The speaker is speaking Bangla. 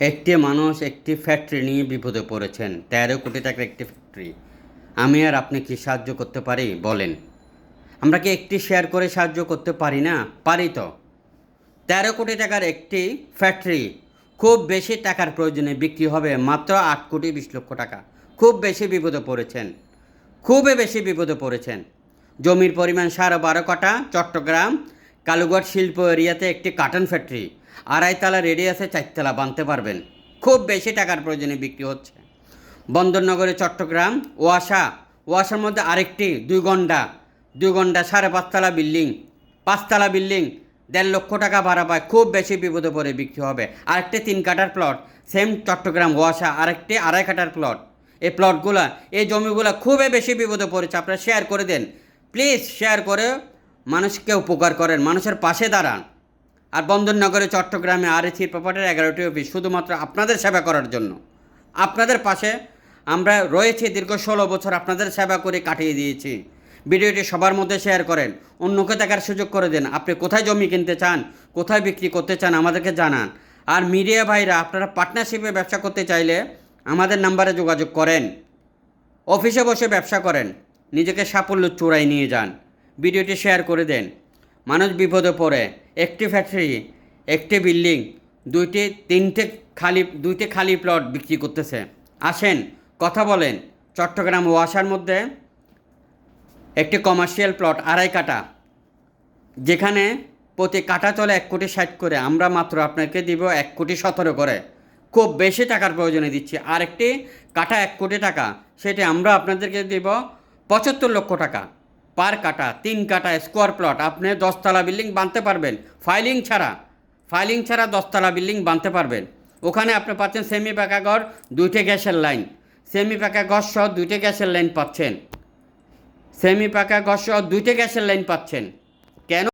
একটি মানুষ একটি ফ্যাক্টরি নিয়ে বিপদে পড়েছেন। তেরো কোটি টাকার একটি ফ্যাক্টরি আমি আর আপনি কি সাহায্য করতে পারি? বলেন। আমরা কি একটি শেয়ার করে সাহায্য করতে পারি না? পারি তো। তেরো কোটি টাকার একটি ফ্যাক্টরি খুব বেশি টাকার প্রয়োজনে বিক্রি হবে মাত্র আট কোটি বিশ লক্ষ টাকা। খুব বেশি বিপদে পড়েছেন। খুবই বেশি বিপদে পড়েছেন। জমির পরিমাণ সাড়ে বারো কাটা চট্টগ্রাম কালুগড় শিল্প এরিয়াতে একটি কার্টন ফ্যাক্টরি আড়াইতলা রেডিয়াসে চারতলা বানতে পারবেন। খুব বেশি টাকার প্রয়োজনে বিক্রি হচ্ছে। বন্দরনগরে চট্টগ্রাম, ওয়াসা, ওয়াসার মধ্যে আরেকটি, দুই ঘণ্টা দুই ঘণ্টা সাড়ে পাঁচতলা বিল্ডিং। পাঁচতলা বিল্ডিং, দেড় লক্ষ টাকা ভাড়া পায়, খুব বেশি বিপদে পড়ে বিক্রি হবে। আরেকটি তিন কাটার প্লট সেম চট্টগ্রাম, ওয়াসা, আরেকটি আড়াই কাটার প্লট এই প্লটগুলা এই জমিগুলো খুবই বেশি বিপদে পড়েছে, আপনারা শেয়ার করে দেন। প্লিজ শেয়ার করে মানুষকে উপকার করেন, মানুষের পাশে দাঁড়ান। আর বন্দরনগরে, চট্টগ্রামে আর এসির প্রপার্টির এগারোটি অফিস শুধুমাত্র আপনাদের সেবা করার জন্য। আপনাদের পাশে আমরা রয়েছি দীর্ঘ ষোলো বছর আপনাদের সেবা করে কাটিয়ে দিয়েছি। ভিডিওটি সবার মধ্যে শেয়ার করেন, অন্যকে দেখার সুযোগ করে দেন। আপনি কোথায় জমি কিনতে চান, কোথায় বিক্রি করতে চান, আমাদেরকে জানান। আর মিডিয়া ভাইরা, আপনারা পার্টনারশিপে ব্যবসা করতে চাইলে আমাদের নাম্বারে যোগাযোগ করেন। অফিসে বসে ব্যবসা করেন, নিজেকে সাফল্য চূড়ায় নিয়ে যান। ভিডিওটি শেয়ার করে দেন। মানুষ বিপদে পড়ে। একটি ফ্যাক্টরি একটি বিল্ডিং দুইটি, তিনটে খালি, দুইটি খালি প্লট বিক্রি করতেছে। আসেন, কথা বলেন। চট্টগ্রাম ওয়াসার মধ্যে একটি কমার্শিয়াল প্লট আড়াই কাটা যেখানে প্রতি কাটা চলে এক কোটি ষাট করে। আমরা মাত্র আপনাকে দিব এক কোটি সতেরো করে। খুব বেশি টাকার প্রয়োজনে দিচ্ছি। আরেকটি কাটা এক কোটি টাকা। সেটি আমরা আপনাদেরকে দিব পঁচাত্তর লক্ষ টাকা। পার কাটা, তিন কাটা স্কোয়ার প্লট আপনি দশতলা বিল্ডিং বানতে পারবেন। ফাইলিং ছাড়া ফাইলিং ছাড়া দশতলা বিল্ডিং বানতে পারবেন। ওখানে আপনি পাচ্ছেন সেমি পাকা ঘর, দুইটে গ্যাসের লাইন সেমি পাকা ঘর সহ দুইটে গ্যাসের লাইন পাচ্ছেন। সেমি পাকা ঘর সহ দুইটে গ্যাসের লাইন পাচ্ছেন। কেন